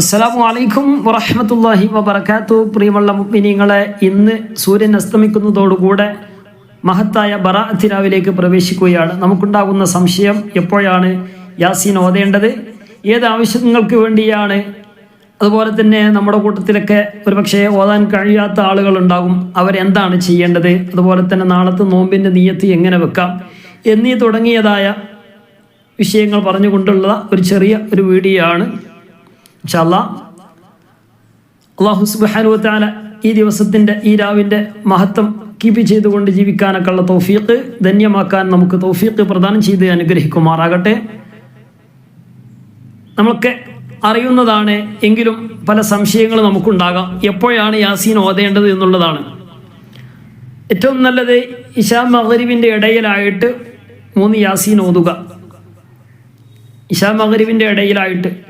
അസ്സലാമു അലൈക്കും വറഹ്മത്തുള്ളാഹി വബർക്കാത്തു പ്രിയമുള്ള മുഅ്മിനീങ്ങളെ ഇന്ന് സൂര്യൻ അസ്തമിക്കുന്നതോടുകൂടെ മഹത്തായ ബറാഅത്തിരാവിലേക്ക് പ്രവേശിക്കുകയാണ്. നമുക്കുണ്ടാകുന്ന സംശയം എപ്പോഴാണ് യാസീൻ ഓതേണ്ടത്? ഏത് ആവശ്യങ്ങൾക്ക് വേണ്ടിയാണ്? അതുപോലെ തന്നെ നമ്മുടെ കൂട്ടത്തിലൊക്കെ ഒരുപക്ഷെ ഓതാൻ കഴിയാത്ത ആളുകളുണ്ടാകും. അവരെന്താണ് ചെയ്യേണ്ടത്? അതുപോലെ തന്നെ നാളത്തെ നോമ്പിന്റെ നീയത്ത് എങ്ങനെ വെക്കാം? എന്നീ തുടങ്ങിയതായ വിഷയങ്ങൾ പറഞ്ഞുകൊണ്ടുള്ള ഒരു ചെറിയ ഒരു വീഡിയോ ആണ് ഇൻഷാല്ല അള്ളാഹു വതആല ഈ ദിവസത്തിന്റെ ഈ രാവിന്റെ മഹത്വം കീപ്പ് ചെയ്തുകൊണ്ട് ജീവിക്കാനൊക്കെ ഉള്ള തൗഫീഖ് ധന്യമാക്കാൻ നമുക്ക് തൗഫീഖ് പ്രദാനം ചെയ്ത് അനുഗ്രഹിക്കുമാറാകട്ടെ. നമുക്ക് അറിയുന്നതാണ് എങ്കിലും പല സംശയങ്ങൾ നമുക്കുണ്ടാകാം. എപ്പോഴാണ് യാസീൻ ഓതേണ്ടത് എന്നുള്ളതാണ്. ഏറ്റവും നല്ലത് ഇഷാ മഗ്രിബിന്റെ ഇടയിലായിട്ട് മൂന്ന് യാസീൻ ഓതുക. ഇഷാ മഗ്രിബിന്റെ ഇടയിലായിട്ട്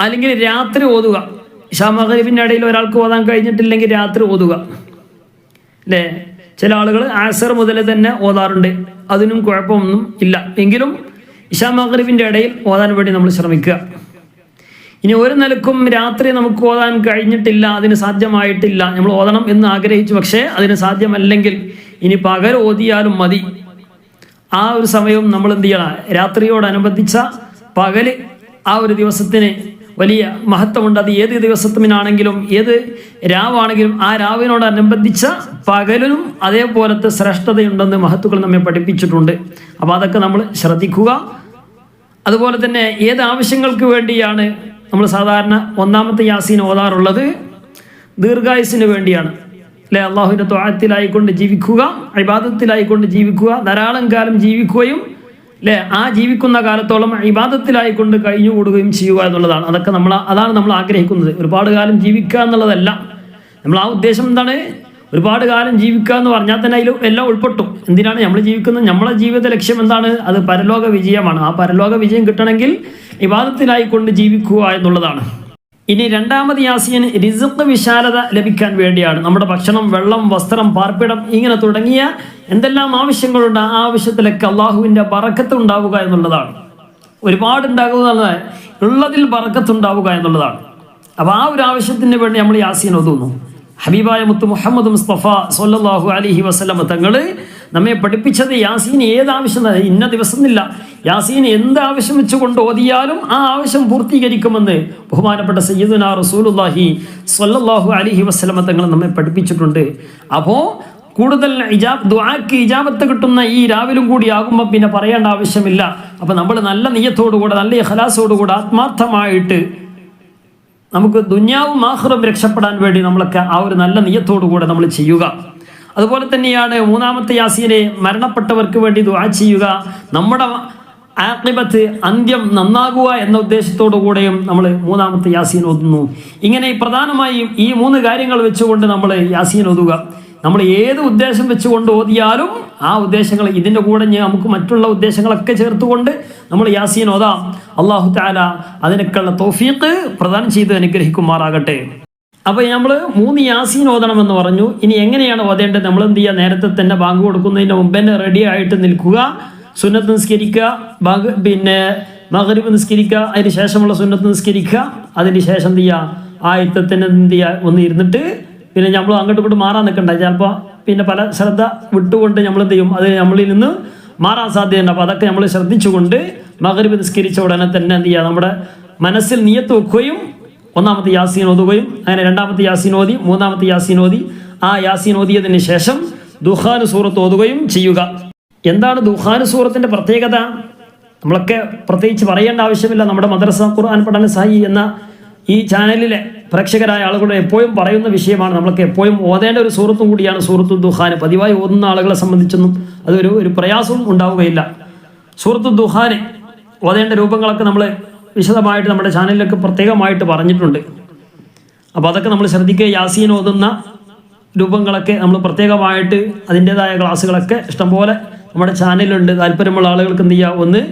അല്ലെങ്കിൽ രാത്രി ഓതുക. ഇഷാ മഗ്രിബിന്റെ ഇടയിൽ ഒരാൾക്ക് ഓതാൻ കഴിഞ്ഞിട്ടില്ലെങ്കിൽ രാത്രി ഓതുക. അല്ലേ ചില ആളുകൾ ആസർ മുതൽ തന്നെ ഓതാറുണ്ട്. അതിനും കുഴപ്പമൊന്നും ഇല്ല. എങ്കിലും ഇഷാ ഇടയിൽ ഓതാൻ വേണ്ടി നമ്മൾ ശ്രമിക്കുക. ഇനി ഒരു നിലക്കും രാത്രി നമുക്ക് ഓതാൻ കഴിഞ്ഞിട്ടില്ല അതിന് സാധ്യമായിട്ടില്ല. നമ്മൾ ഓതണം എന്ന് ആഗ്രഹിച്ചു പക്ഷേ അതിന് സാധ്യമല്ലെങ്കിൽ ഇനി പകൽ ഓതിയാലും മതി. ആ ഒരു സമയവും നമ്മൾ എന്ത് ചെയ്യണം? രാത്രിയോടനുബന്ധിച്ച പകൽ ആ ഒരു ദിവസത്തിന് വലിയ മഹത്വമുണ്ട്. അത് ഏത് ദിവസത്തിനാണെങ്കിലും ഏത് രാവാണെങ്കിലും ആ രാവിനോടനുബന്ധിച്ച പകലിനും അതേപോലത്തെ ശ്രേഷ്ഠതയുണ്ടെന്ന് മഹത്തുക്കൾ നമ്മെ പഠിപ്പിച്ചിട്ടുണ്ട്. അപ്പോൾ അതൊക്കെ നമ്മൾ ശ്രദ്ധിക്കുക. അതുപോലെ തന്നെ ഏത് ആവശ്യങ്ങൾക്ക് വേണ്ടിയാണ് നമ്മൾ സാധാരണ ഒന്നാമത്തെ യാസീൻ ഓതാറുള്ളത്? ദീർഘായുസിന് വേണ്ടിയാണ്. അല്ലെ? അള്ളാഹുവിന്റെ ത്വാഴത്തിലായിക്കൊണ്ട് ജീവിക്കുക ഇബാദത്തിലായിക്കൊണ്ട് ജീവിക്കുക ധാരാളം കാലം ജീവിക്കുകയും അല്ലെ ആ ജീവിക്കുന്ന കാലത്തോളം ഇബാദത്തിലായിക്കൊണ്ട് കഴിഞ്ഞുകൂടുകയും ചെയ്യുക എന്നുള്ളതാണ്. അതൊക്കെ നമ്മൾ അതാണ് നമ്മൾ ആഗ്രഹിക്കുന്നത്. ഒരുപാട് കാലം ജീവിക്കുക എന്നുള്ളതല്ല. നമ്മൾ ആ ഉദ്ദേശം എന്താണ്? ഒരുപാട് കാലം ജീവിക്കുക എന്ന് പറഞ്ഞാൽ തന്നെ അതിൽ എല്ലാം ഉൾപ്പെട്ടു. എന്തിനാണ് നമ്മൾ ജീവിക്കുന്നത്? നമ്മളെ ജീവിത ലക്ഷ്യം എന്താണ്? അത് പരലോക വിജയമാണ്. ആ പരലോക വിജയം കിട്ടണമെങ്കിൽ ഇബാദത്തിലായിക്കൊണ്ട് ജീവിക്കുക എന്നുള്ളതാണ്. ഇനി രണ്ടാമത് യാസീൻ റിസക്ക് വിശാലത ലഭിക്കാൻ വേണ്ടിയാണ്. നമ്മുടെ ഭക്ഷണം വെള്ളം വസ്ത്രം പാർപ്പിടം ഇങ്ങനെ തുടങ്ങിയ എന്തെല്ലാം ആവശ്യങ്ങളുണ്ട് ആ ആവശ്യത്തിലൊക്കെ അള്ളാഹുവിന്റെ ബറക്കത്ത് ഉണ്ടാവുക എന്നുള്ളതാണ്. ഒരുപാട് ഉണ്ടാകുക എന്നുള്ളത് ഉള്ളതിൽ ബറക്കത്ത് ഉണ്ടാവുക എന്നുള്ളതാണ്. അപ്പോൾ ആ ഒരു ആവശ്യത്തിന് വേണ്ടി നമ്മൾ യാസീൻ ഒതുന്നു ഹബീബായ മുത്ത് മുഹമ്മദ് മുസ്തഫ സൊല്ലാഹു അലിഹി വസ്ലമ തങ്ങൾ നമ്മെ പഠിപ്പിച്ചത് യാസീൻ ഏത് ആവശ്യം ഇന്ന ദിവസമില്ല യാസീൻ എന്ത് ആവശ്യം വെച്ചുകൊണ്ട് ഓതിയാലും ആ ആവശ്യം പൂർത്തീകരിക്കുമെന്ന് ബഹുമാനപ്പെട്ട സയ്യിദുന റസൂലുല്ലാഹി സല്ലല്ലാഹു അലഹി വസ്ലമ തങ്ങൾ നമ്മെ പഠിപ്പിച്ചിട്ടുണ്ട്. അപ്പോൾ കൂടുതൽ ഇജാബ് ദുആക്ക് ഇജാബത്ത് കിട്ടുന്ന ഈ രാവിലും കൂടി ആകുമ്പോൾ പിന്നെ പറയേണ്ട ആവശ്യമില്ല. അപ്പോൾ നമ്മൾ നല്ല നീയത്തോടുകൂടെ നല്ല ഇഖലാസോടുകൂടെ ആത്മാർത്ഥമായിട്ട് നമുക്ക് ദുന്യാവും ആഹ്റും രക്ഷപ്പെടാൻ വേണ്ടി നമ്മളൊക്കെ ആ ഒരു നല്ല നീയത്തോടുകൂടെ നമ്മൾ ചെയ്യുക. അതുപോലെ തന്നെയാണ് മൂന്നാമത്തെ യാസീനെ മരണപ്പെട്ടവർക്ക് വേണ്ടി ദുആ ചെയ്യുക. നമ്മുടെ ആക്ലിബത്ത് അന്ത്യം നന്നാകുക എന്ന ഉദ്ദേശത്തോടു കൂടെയും നമ്മൾ മൂന്നാമത്തെ യാസീൻ ഒതുന്നു ഇങ്ങനെ പ്രധാനമായും ഈ മൂന്ന് കാര്യങ്ങൾ വെച്ചുകൊണ്ട് നമ്മൾ യാസീൻ ഒതുക നമ്മൾ ഏത് ഉദ്ദേശം വെച്ചുകൊണ്ട് ഓതിയാലും ആ ഉദ്ദേശങ്ങൾ ഇതിന്റെ കൂടെ നമുക്ക് മറ്റുള്ള ഉദ്ദേശങ്ങളൊക്കെ ചേർത്തുകൊണ്ട് നമ്മൾ യാസീൻ ഓതാം. അള്ളാഹു താല അതിനൊക്കെയുള്ള തോഫീക്ക് പ്രദാനം ചെയ്ത് അനുഗ്രഹിക്കുമാറാകട്ടെ. അപ്പോൾ നമ്മൾ മൂന്ന് യാസീൻ ഓതണമെന്ന് പറഞ്ഞു. ഇനി എങ്ങനെയാണ് ഓതേണ്ടത്? നമ്മൾ എന്ത് ചെയ്യുക നേരത്തെ തന്നെ ബാങ്ക് കൊടുക്കുന്നതിന് മുമ്പ് തന്നെ റെഡി ആയിട്ട് നിൽക്കുക. സുന്നത്ത് നിസ്കരിക്കുക പിന്നെ മകരീബ് നിസ്കരിക്കുക അതിന് ശേഷമുള്ള സുന്നത്ത് നിസ്കരിക്കുക അതിന് ശേഷം എന്ത് ചെയ്യുക ആയത്തത്തിന് എന്ത് ചെയ്യുക ഒന്ന് ഇരുന്നിട്ട് പിന്നെ നമ്മൾ അങ്ങോട്ട് ഇങ്ങോട്ട് മാറാൻ നിൽക്കണ്ട ചിലപ്പോൾ പിന്നെ പല ശ്രദ്ധ വിട്ടുകൊണ്ട് നമ്മൾ എന്ത് ചെയ്യും? അത് നമ്മളിൽ നിന്ന് മാറാൻ സാധ്യതയുണ്ട്. അപ്പോൾ അതൊക്കെ നമ്മൾ ശ്രദ്ധിച്ചുകൊണ്ട് മകരീബ് നിസ്കരിച്ച ഉടനെ തന്നെ എന്ത് ചെയ്യുക നമ്മുടെ മനസ്സിൽ നിയത്ത് വെക്കുകയും ഒന്നാമത്തെ യാസീൻ ഓതുകയും അങ്ങനെ രണ്ടാമത്തെ യാസീൻ ഓതി മൂന്നാമത്തെ യാസീൻ ഓതി. ആ യാസീൻ ഓതിയതിന് ശേഷം ദുഹാന് സൂറത്ത് ഓതുകയും ചെയ്യുക. എന്താണ് ദുഹാന് സൂറത്തിന്റെ പ്രത്യേകത? നമ്മളൊക്കെ പ്രത്യേകിച്ച് പറയേണ്ട ആവശ്യമില്ല. നമ്മുടെ മദ്രസ ഖുർആൻ പഠന സായി എന്ന ഈ ചാനലിലെ പ്രേക്ഷകരായ ആളുകൾ എപ്പോഴും പറയുന്ന വിഷയമാണ്. നമ്മൾക്ക് എപ്പോഴും ഓതേണ്ട ഒരു സുഹൃത്തും കൂടിയാണ് സുഹൃത്തു ദുഹാന് പതിവായി ഓതുന്ന ആളുകളെ സംബന്ധിച്ചൊന്നും അതൊരു ഒരു പ്രയാസവും ഉണ്ടാവുകയില്ല. സുഹൃത്തു ദുഹാന് ഓതേണ്ട രൂപങ്ങളൊക്കെ നമ്മൾ വിശദമായിട്ട് നമ്മുടെ ചാനലിലൊക്കെ പ്രത്യേകമായിട്ട് പറഞ്ഞിട്ടുണ്ട്. അപ്പോൾ അതൊക്കെ നമ്മൾ ശ്രദ്ധിക്കുക. യാസീൻ ഓതുന്ന രൂപങ്ങളൊക്കെ നമ്മൾ പ്രത്യേകമായിട്ട് അതിന്റെതായ ക്ലാസ്സുകളൊക്കെ ഇഷ്ടംപോലെ നമ്മുടെ ചാനലുണ്ട് താല്പര്യമുള്ള ആളുകൾക്ക് എന്ത് ചെയ്യുക ഒന്ന്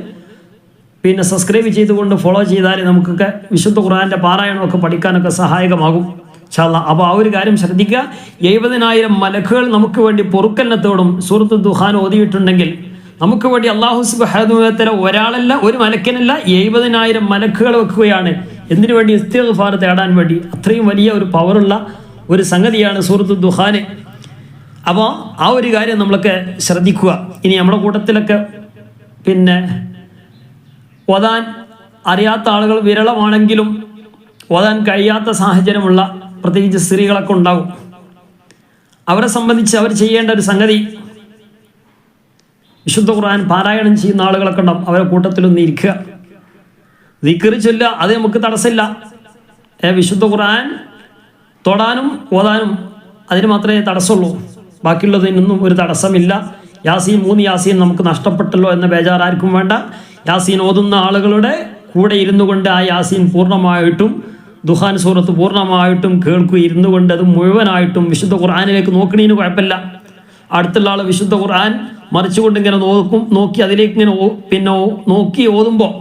പിന്നെ സബ്സ്ക്രൈബ് ചെയ്തുകൊണ്ട് ഫോളോ ചെയ്താൽ നമുക്കൊക്കെ വിശുദ്ധ ഖുറാന്റെ പാരായണമൊക്കെ പഠിക്കാനൊക്കെ സഹായകമാകും. ചാല അപ്പോൾ ആ ഒരു കാര്യം ശ്രദ്ധിക്കുക. എഴുപതിനായിരം മലക്കുകൾ നമുക്ക് വേണ്ടി പൊറുക്കന്നത്തോടും സുഹൃത്ത് ദുഹാൻ ഓതിയിട്ടുണ്ടെങ്കിൽ നമുക്ക് വേണ്ടി അള്ളാഹു സുബാദുത്തര ഒരാളല്ല ഒരു മലക്കനല്ല എഴുപതിനായിരം മലക്കുകൾ വെക്കുകയാണ്. എന്തിനു വേണ്ടി? ഇസ്തിഗ്ഫാർ തേടാൻ വേണ്ടി. അത്രയും വലിയ ഒരു പവറുള്ള ഒരു സംഗതിയാണ് സുഹൃത്ത് ദുഹാന്. അപ്പോൾ ആ ഒരു കാര്യം നമ്മളൊക്കെ ശ്രദ്ധിക്കുക. ഇനി നമ്മുടെ കൂട്ടത്തിലൊക്കെ പിന്നെ ഓതാൻ അറിയാത്ത ആളുകൾ വിരളമാണെങ്കിലും ഓതാൻ കഴിയാത്ത സാഹചര്യമുള്ള പ്രത്യേകിച്ച് സ്ത്രീകളൊക്കെ ഉണ്ടാകും അവരെ സംബന്ധിച്ച് അവർ ചെയ്യേണ്ട ഒരു സംഗതി വിശുദ്ധ ഖുർആൻ പാരായണം ചെയ്യുന്ന ആളുകളൊക്കെ ഉണ്ടാവും. അവരെ കൂട്ടത്തിലൊന്ന് ഇരിക്കുക. ദിക്കറി ചൊല്ലുക അത് നമുക്ക് തടസ്സമില്ല. വിശുദ്ധ ഖുർആൻ തൊടാനും ഓതാനും അതിന് മാത്രമേ തടസ്സമുള്ളൂ. ബാക്കിയുള്ളതിനൊന്നും ഒരു തടസ്സമില്ല. യാസീൻ മൂന്ന് യാസീൻ നമുക്ക് നഷ്ടപ്പെട്ടല്ലോ എന്ന ബേജാർ ആർക്കും വേണ്ട. യാസീൻ ഓതുന്ന ആളുകളുടെ കൂടെ ഇരുന്നു കൊണ്ട് ആ യാസീൻ പൂർണമായിട്ടും ദുഹാൻ സൂറത്ത് പൂർണമായിട്ടും കേൾക്കുക ഇരുന്നു കൊണ്ട് അത് മുഴുവനായിട്ടും വിശുദ്ധ ഖുർആാനിലേക്ക് നോക്കണീന് കുഴപ്പമില്ല. അടുത്തുള്ള ആൾ വിശുദ്ധ ഖുർആൻ മറിച്ചുകൊണ്ട് ഇങ്ങനെ നോക്കും നോക്കി അതിലേക്ക് ഇങ്ങനെ പിന്നെ നോക്കി ഓതുമ്പോൾ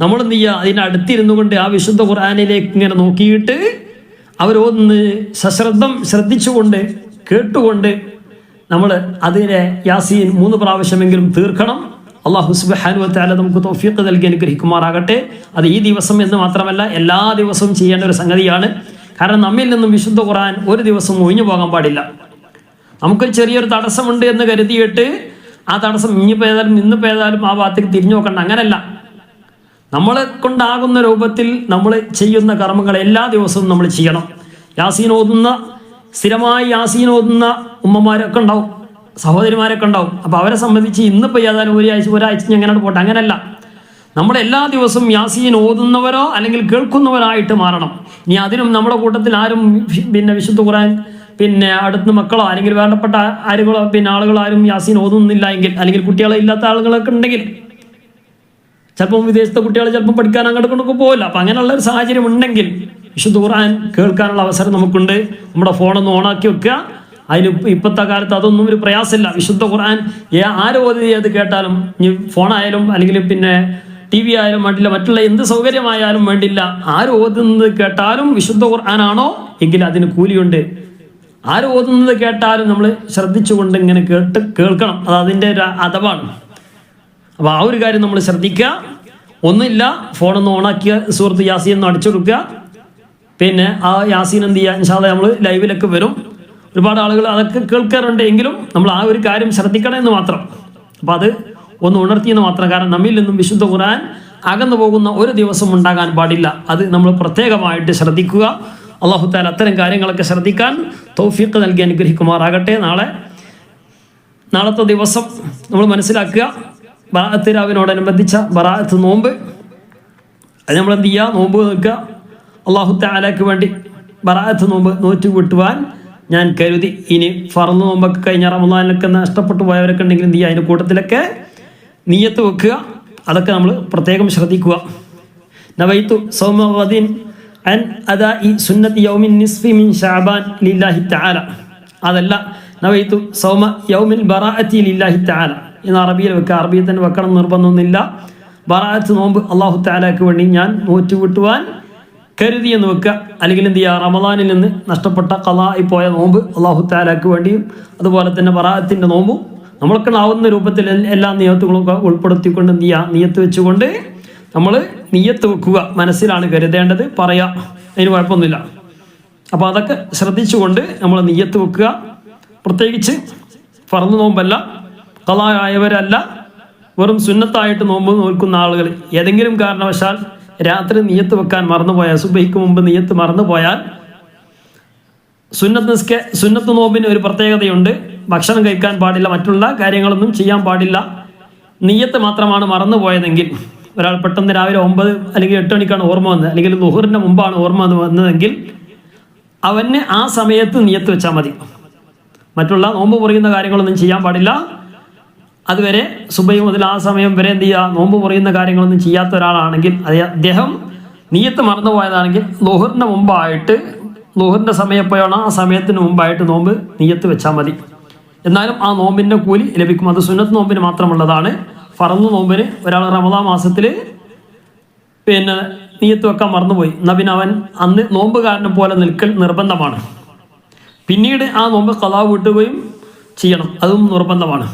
നമ്മൾ എന്ത് ചെയ്യുക അതിന്റെ അടുത്തിരുന്നു കൊണ്ട് ആ വിശുദ്ധ ഖുർആാനിലേക്ക് ഇങ്ങനെ നോക്കിയിട്ട് അവരോന്ന് സശ്രദ്ധം ശ്രദ്ധിച്ചുകൊണ്ട് കേട്ടുകൊണ്ട് നമ്മൾ അതിനെ യാസീൻ മൂന്ന് പ്രാവശ്യമെങ്കിലും തീർക്കണം. അള്ളാഹു സുബാനുവത്താല നമുക്ക് തോഫീക്ക് നൽകി അനുഗ്രഹിക്കുമാറാകട്ടെ. അത് ഈ ദിവസം എന്ന് മാത്രമല്ല എല്ലാ ദിവസവും ചെയ്യേണ്ട ഒരു സംഗതിയാണ്. കാരണം നമ്മിൽ നിന്നും വിശുദ്ധ ഖുർആൻ ഒരു ദിവസം ഒഴിഞ്ഞു പോകാൻ പാടില്ല. നമുക്കൊരു ചെറിയൊരു തടസ്സമുണ്ട് എന്ന് കരുതിയിട്ട് ആ തടസ്സം ഇനിയിപ്പോൾ ഏതായാലും ഇന്നിപ്പോൾ ഏതായാലും ആ ഭാഗത്തേക്ക് തിരിഞ്ഞു നോക്കണ്ട. അങ്ങനല്ല. നമ്മളെ കൊണ്ടാകുന്ന രൂപത്തിൽ നമ്മൾ ചെയ്യുന്ന കർമ്മങ്ങൾ എല്ലാ ദിവസവും നമ്മൾ ചെയ്യണം. യാസീൻ ഓതുന്ന സ്ഥിരമായി യാസീൻ ഓതുന്ന ഉമ്മമാരൊക്കെ ഉണ്ടാവും സഹോദരിമാരൊക്കെ ഉണ്ടാവും. അപ്പോൾ അവരെ സംബന്ധിച്ച് ഇന്നിപ്പോൾ ഏതായാലും ഒരാഴ്ച ഒരാഴ്ച എങ്ങനെയാണ് പോട്ടെ? അങ്ങനല്ല. നമ്മൾ എല്ലാ ദിവസവും യാസീൻ ഓതുന്നവരോ അല്ലെങ്കിൽ കേൾക്കുന്നവരായിട്ട് മാറണം. ഇനി അതിനും നമ്മുടെ കൂട്ടത്തിൽ ആരും പിന്നെ വിശുദ്ധ ഖുർആൻ പിന്നെ അടുത്ത മക്കളോ അല്ലെങ്കിൽ വേണ്ടപ്പെട്ട ആരുകളോ പിന്നെ ആളുകളോ ആരും യാസീൻ ഓതുന്നില്ല എങ്കിൽ അല്ലെങ്കിൽ കുട്ടികളെ ഇല്ലാത്ത ആളുകളൊക്കെ ഉണ്ടെങ്കിൽ ചിലപ്പം വിദേശത്തെ കുട്ടികളെ ചിലപ്പം പഠിക്കാൻ അങ്ങോട്ട് കൊണ്ടൊക്കെ പോകില്ല അപ്പം അങ്ങനെയുള്ള ഒരു സാഹചര്യം ഉണ്ടെങ്കിൽ വിശുദ്ധ ഖുർആൻ കേൾക്കാനുള്ള അവസരം നമുക്കുണ്ട്. നമ്മുടെ ഫോണൊന്ന് ഓണാക്കി വെക്കുക. അതിന് ഇപ്പ- ഇപ്പോഴത്തെ കാലത്ത് അതൊന്നും ഒരു പ്രയാസമില്ല. വിശുദ്ധ ഖുർആൻ ഓതി അത് കേട്ടാലും ഇനി ഫോണായാലും അല്ലെങ്കിൽ പിന്നെ ടി വി ആയാലും വേണ്ടില്ല മറ്റുള്ള എന്ത് സൗകര്യമായാലും വേണ്ടില്ല. ആര് ഓതുന്നത് കേട്ടാലും വിശുദ്ധ ഖുർആനാണോ എങ്കിൽ അതിന് കൂലിയുണ്ട്. ആര് ഓതുന്നത് കേട്ടാലും നമ്മൾ ശ്രദ്ധിച്ചുകൊണ്ട് ഇങ്ങനെ കേട്ട് കേൾക്കണം. അത് അതിന്റെ ഒരു അഥവാണ്. അപ്പോൾ ആ ഒരു കാര്യം നമ്മൾ ശ്രദ്ധിക്കുക. ഒന്നുമില്ല. ഫോണൊന്ന് ഓണാക്കിയ സുഹൃത്ത് യാസീൻ ഒന്ന് അടിച്ചു കൊടുക്കുക. പിന്നെ ആ യാസീൻ എന്ത് ചെയ്യുക ഇൻഷാല്ല നമ്മൾ ലൈവിലൊക്കെ വരും. ഒരുപാട് ആളുകൾ അതൊക്കെ കേൾക്കാറുണ്ട് എങ്കിലും നമ്മൾ ആ ഒരു കാര്യം ശ്രദ്ധിക്കണം എന്ന് മാത്രം. അപ്പോൾ അത് ഒന്ന് ഉണർത്തിയെന്ന് മാത്രം. കാരണം നമ്മിൽ നിന്നും വിശുദ്ധ ഖുർആൻ അകന്നു പോകുന്ന ഒരു ദിവസം ഉണ്ടാകാൻ പാടില്ല. അത് നമ്മൾ പ്രത്യേകമായിട്ട് ശ്രദ്ധിക്കുക. അള്ളാഹു താല അത്തരം കാര്യങ്ങളൊക്കെ ശ്രദ്ധിക്കാൻ തൗഫീഖ് നൽകി അനുഗ്രഹിക്കുമാറാകട്ടെ. നാളെ നാളത്തെ ദിവസം നമ്മൾ മനസ്സിലാക്കുക. ബറാഅത്ത് രാവിനോടനുബന്ധിച്ച ബറാഅത്ത് നോമ്പ്. അത് നമ്മൾ എന്ത് ചെയ്യുക? നോമ്പ് നിൽക്കുക അള്ളാഹു താലാക്ക് വേണ്ടി ബറാത്ത് നോമ്പ് നോറ്റ് വിട്ടുവാൻ ഞാൻ കരുതി. ഇനി ഫറന്ന് നോമ്പൊക്കെ കഴിഞ്ഞ റമദാനിലൊക്കെ നഷ്ടപ്പെട്ടു പോയവരൊക്കെ ഉണ്ടെങ്കിൽ ചെയ്യുക അതിന്റെ കൂട്ടത്തിലൊക്കെ നീയത്ത് വെക്കുക. അതൊക്കെ നമ്മൾ പ്രത്യേകം ശ്രദ്ധിക്കുക. നവൈത്തു സൗമീൻ അൻ അദാ ഈ സുന്നത്ത് യൗമിൻ നിസ്ഫി മിൻ ഷാബാൻ ലില്ലാഹി തആല. അതല്ല നവൈത്തു സൗമ യൗമിൽ ബറാഅത്തി ലില്ലാഹി തആല. ഇന്ന് അറബിയിൽ വെക്കുക അറബിയിൽ തന്നെ വെക്കണം നിർബന്ധമൊന്നുമില്ല. ബറാഅത്ത് നോമ്പ് അള്ളാഹു താലാക്ക് വേണ്ടി ഞാൻ നോറ്റ് വിട്ടുവാൻ കരുതി എന്ന് വെക്കുക അല്ലെങ്കിൽ എന്ത് ചെയ്യുക? റമദാനിൽ നിന്ന് നഷ്ടപ്പെട്ട കലായി പോയ നോമ്പ് അള്ളാഹു താലാക്ക് വേണ്ടിയും അതുപോലെ തന്നെ ബറാഅത്തിന്റെ നോമ്പും നമ്മൾക്ക് ആവുന്ന രൂപത്തിൽ എല്ലാ നിയത്തുകളും ഉൾപ്പെടുത്തിക്കൊണ്ട് എന്ത് ചെയ്യുക നിയത്ത് വെച്ചുകൊണ്ട് നമ്മൾ നിയത്ത് വെക്കുക. മനസ്സിലാണ് കരുതേണ്ടത്. പറയാം. അതിന് കുഴപ്പമൊന്നുമില്ല. അപ്പോൾ അതൊക്കെ ശ്രദ്ധിച്ചുകൊണ്ട് നമ്മൾ നിയത്ത് വെക്കുക. പ്രത്യേകിച്ച് പറന്നു നോമ്പല്ല. കലായവരല്ല വെറും സുന്നത്തായിട്ട് നോമ്പ് നോൽക്കുന്ന ആളുകൾ. ഏതെങ്കിലും കാരണവശാൽ രാത്രി നീയത്ത് വെക്കാൻ മറന്നുപോയാൽ സുബൈക്ക് മുമ്പ് നീയത്ത് മറന്നുപോയാൽ സുന്നത്ത് നിസ്ക സുന്നത്ത് നോമ്പിന് ഒരു പ്രത്യേകതയുണ്ട്. ഭക്ഷണം കഴിക്കാൻ പാടില്ല മറ്റുള്ള കാര്യങ്ങളൊന്നും ചെയ്യാൻ പാടില്ല. നീയത്ത് മാത്രമാണ് മറന്നുപോയതെങ്കിൽ ഒരാൾ പെട്ടെന്ന് രാവിലെ ഒമ്പത് അല്ലെങ്കിൽ എട്ട് മണിക്കാണ് ഓർമ്മ വന്നത് അല്ലെങ്കിൽ ലുഹറിന്റെ മുമ്പാണ് ഓർമ്മ വന്നതെങ്കിൽ അവന് ആ സമയത്ത് നീയത്ത് വെച്ചാൽ മതി. മറ്റുള്ള നോമ്പ് പറയുന്ന കാര്യങ്ങളൊന്നും ചെയ്യാൻ പാടില്ല. അതുവരെ സുബൈ മുതൽ ആ സമയം വരെ എന്ത് ചെയ്യുക? നോമ്പ് പറയുന്ന കാര്യങ്ങളൊന്നും ചെയ്യാത്ത ഒരാളാണെങ്കിൽ അദ്ദേഹം നീയത്ത് മറന്നുപോയതാണെങ്കിൽ ലോഹറിന്റെ മുമ്പായിട്ട് ലോഹറിന്റെ സമയം എപ്പോഴാണോ ആ സമയത്തിന് മുമ്പായിട്ട് നോമ്പ് നീയത്ത് വെച്ചാൽ മതി. എന്നാലും ആ നോമ്പിന്റെ കൂലി ലഭിക്കും. അത് സുന്നത്ത് നോമ്പിന് മാത്രമുള്ളതാണ്. ഫറന്ന് നോമ്പിന് ഒരാൾ റമദാ മാസത്തിൽ പിന്നെ നീയത്ത് വെക്കാൻ മറന്നുപോയി. എന്നാൽ പിന്നെ അവൻ അന്ന് നോമ്പുകാരനെ പോലെ നിൽക്കൽ നിർബന്ധമാണ്. പിന്നീട് ആ നോമ്പ് കഥാവ് വിട്ടുകയും ചെയ്യണം. അതും നിർബന്ധമാണ്.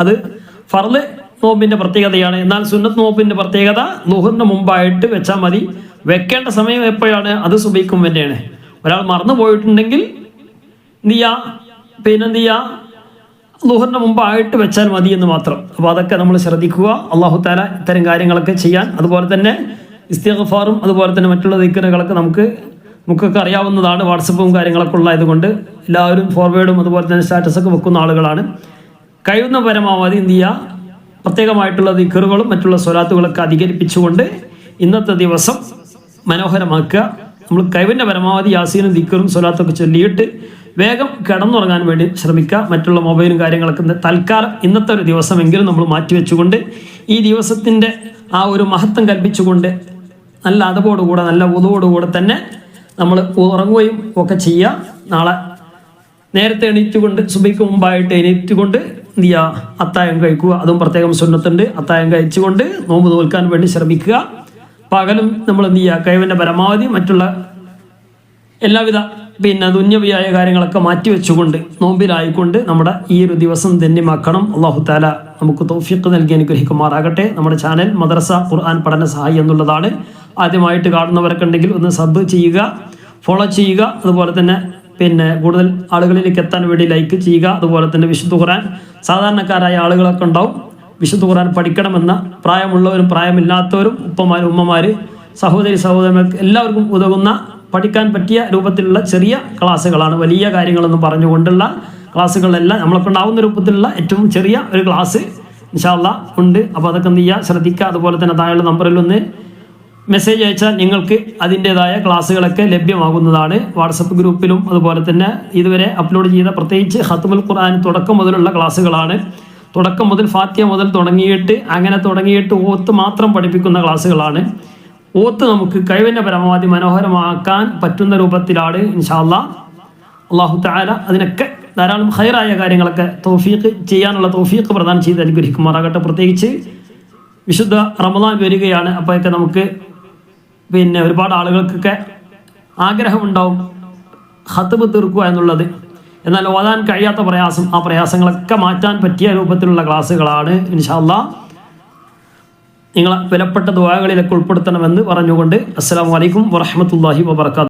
അത് ഫർദ് നോമ്പിന്റെ പ്രത്യേകതയാണ്. എന്നാൽ സുന്നത്ത് നോമ്പിന്റെ പ്രത്യേകത ലുഹറിന് മുമ്പായിട്ട് വെച്ചാൽ മതി. വെക്കേണ്ട സമയം എപ്പോഴാണ്? അത് സുബൈക്കും തന്നെയാണ്. ഒരാൾ മറന്നു പോയിട്ടുണ്ടെങ്കിൽ എന്ത് ചെയ്യാ? പിന്നെന്ത് ചെയ്യാ? ലുഹറിന് മുമ്പായിട്ട് വെച്ചാൽ മതി എന്ന് മാത്രം. അപ്പോൾ അതൊക്കെ നമ്മൾ ശ്രദ്ധിക്കുക. അള്ളാഹു താല ഇത്തരം കാര്യങ്ങളൊക്കെ ചെയ്യാൻ. അതുപോലെ തന്നെ ഇസ്തിഗ്ഫാറും അതുപോലെ തന്നെ മറ്റുള്ള ദിക്കറുകളൊക്കെ നമുക്ക് നമുക്കൊക്കെ അറിയാവുന്നതാണ്. വാട്സപ്പും കാര്യങ്ങളൊക്കെ ഉള്ളതുകൊണ്ട് എല്ലാവരും ഫോർവേഡും അതുപോലെ തന്നെ സ്റ്റാറ്റസൊക്കെ വെക്കുന്ന ആളുകളാണ്. കഴിയുന്ന പരമാവധി എന്ത് ചെയ്യുക? പ്രത്യേകമായിട്ടുള്ള ദിക്കറുകളും മറ്റുള്ള സ്വലാത്തുകളൊക്കെ അധികരിപ്പിച്ചുകൊണ്ട് ഇന്നത്തെ ദിവസം മനോഹരമാക്കുക. നമ്മൾ കഴിവിന്റെ പരമാവധി യാസീനും ദിക്കറും സ്വലാത്തൊക്കെ ചൊല്ലിയിട്ട് വേഗം കിടന്നുറങ്ങാൻ വേണ്ടി ശ്രമിക്കുക. മറ്റുള്ള മൊബൈലും കാര്യങ്ങളൊക്കെ തൽക്കാലം ഇന്നത്തെ ഒരു ദിവസമെങ്കിലും നമ്മൾ മാറ്റിവെച്ചുകൊണ്ട് ഈ ദിവസത്തിന്റെ ആ ഒരു മഹത്വം കൽപ്പിച്ചുകൊണ്ട് നല്ല അതവോടുകൂടെ നല്ല ഉതവോടുകൂടെ തന്നെ നമ്മൾ ഉറങ്ങുകയും ഒക്കെ ചെയ്യുക. നാളെ നേരത്തെ എണീറ്റുകൊണ്ട് സുബൈക്ക് മുമ്പായിട്ട് എണീറ്റുകൊണ്ട് എന്ത് ചെയ്യുക അത്തായം കഴിക്കുക. അതും പ്രത്യേകം സുന്നത്തുണ്ട്. അത്തായം കഴിച്ചുകൊണ്ട് നോമ്പ് നോൽക്കാൻ വേണ്ടി ശ്രമിക്കുക. പകലും നമ്മൾ എന്ത് ചെയ്യുക കഴിവിന്റെ പരമാവധി മറ്റുള്ള എല്ലാവിധ പിന്നെ ദുന്യവിയായ കാര്യങ്ങളൊക്കെ മാറ്റിവെച്ചുകൊണ്ട് നോമ്പിലായിക്കൊണ്ട് നമ്മുടെ ഈ ഒരു ദിവസം ധന്യമാക്കണം. അള്ളാഹു താല നമുക്ക് തോഫിക്ക് നൽകി അനുഗ്രഹിക്കുമാറാകട്ടെ. നമ്മുടെ ചാനൽ മദ്രസ ഖുർആൻ പഠന സഹായി എന്നുള്ളതാണ്. ആദ്യമായിട്ട് കാണുന്നവരൊക്കെ ഉണ്ടെങ്കിൽ ഒന്ന് സബ് ചെയ്യുക ഫോളോ ചെയ്യുക. അതുപോലെ തന്നെ പിന്നെ കൂടുതൽ ആളുകളിലേക്ക് എത്താൻ വേണ്ടി ലൈക്ക് ചെയ്യുക. അതുപോലെ തന്നെ വിശുദ്ധ ഖുറാൻ സാധാരണക്കാരായ ആളുകളൊക്കെ ഉണ്ടാവും. വിശുദ്ധ ഖുറാൻ പഠിക്കണമെന്ന പ്രായമുള്ളവരും പ്രായമില്ലാത്തവരും ഉപ്പമാരും ഉമ്മമാര് സഹോദരി സഹോദരന്മാർക്ക് എല്ലാവർക്കും ഉതകുന്ന പഠിക്കാൻ പറ്റിയ രൂപത്തിലുള്ള ചെറിയ ക്ലാസ്സുകളാണ്. വലിയ കാര്യങ്ങളൊന്നും പറഞ്ഞുകൊണ്ടുള്ള ക്ലാസ്സുകളെല്ലാം നമ്മളൊക്കെ ഉണ്ടാവുന്ന രൂപത്തിലുള്ള ഏറ്റവും ചെറിയ ഒരു ക്ലാസ് ഇൻഷാല്ല ഉണ്ട്. അപ്പോൾ അതൊക്കെ നീയ ശ്രദ്ധിക്കുക. അതുപോലെ തന്നെ താഴെയുള്ള നമ്പറിൽ ഒന്ന് മെസ്സേജ് അയച്ചാൽ നിങ്ങൾക്ക് അതിന്റെതായ ക്ലാസ്സുകളൊക്കെ ലഭ്യമാകുന്നതാണ്. വാട്സപ്പ് ഗ്രൂപ്പിലും അതുപോലെ തന്നെ ഇതുവരെ അപ്ലോഡ് ചെയ്ത പ്രത്യേകിച്ച് ഹത്തുമുൽ ഖുർആൻ തുടക്കം മുതലുള്ള ക്ലാസ്സുകളാണ്. തുടക്കം മുതൽ ഫാത്തിയ മുതൽ തുടങ്ങിയിട്ട് അങ്ങനെ തുടങ്ങിയിട്ട് ഓത്ത് മാത്രം പഠിപ്പിക്കുന്ന ക്ലാസ്സുകളാണ്. ഓത്ത് നമുക്ക് കഴിവിന്റെ പരമാവധി മനോഹരമാക്കാൻ പറ്റുന്ന രൂപത്തിലാണ് ഇൻഷാല്ല അള്ളാഹു താല അതിനൊക്കെ ധാരാളം ഹൈറായ കാര്യങ്ങളൊക്കെ തോഫീക്ക് ചെയ്യാനുള്ള തോഫീക്ക് പ്രദാനം ചെയ്ത് അനുഗ്രഹിക്കുമാറാകട്ടെ. പ്രത്യേകിച്ച് വിശുദ്ധ റമദാൻ വരികയാണ്. അപ്പോഴൊക്കെ നമുക്ക് പിന്നെ ഒരുപാട് ആളുകൾക്കൊക്കെ ആഗ്രഹമുണ്ടാവും ഹത്തുബ് തീർക്കുക എന്നുള്ളത്. എന്നാൽ ഓതാൻ കഴിയാത്ത പ്രയാസം ആ പ്രയാസങ്ങളൊക്കെ മാറ്റാൻ പറ്റിയ രൂപത്തിലുള്ള ക്ലാസ്സുകളാണ് ഇൻഷാല്ല നിങ്ങളെ വിലപ്പെട്ട ദ്വാകളിലൊക്കെ ഉൾപ്പെടുത്തണമെന്ന് പറഞ്ഞുകൊണ്ട് അസ്സാം വലൈക്കും വറഹമത്തല്ലാഹി വാബർക്കാത്തു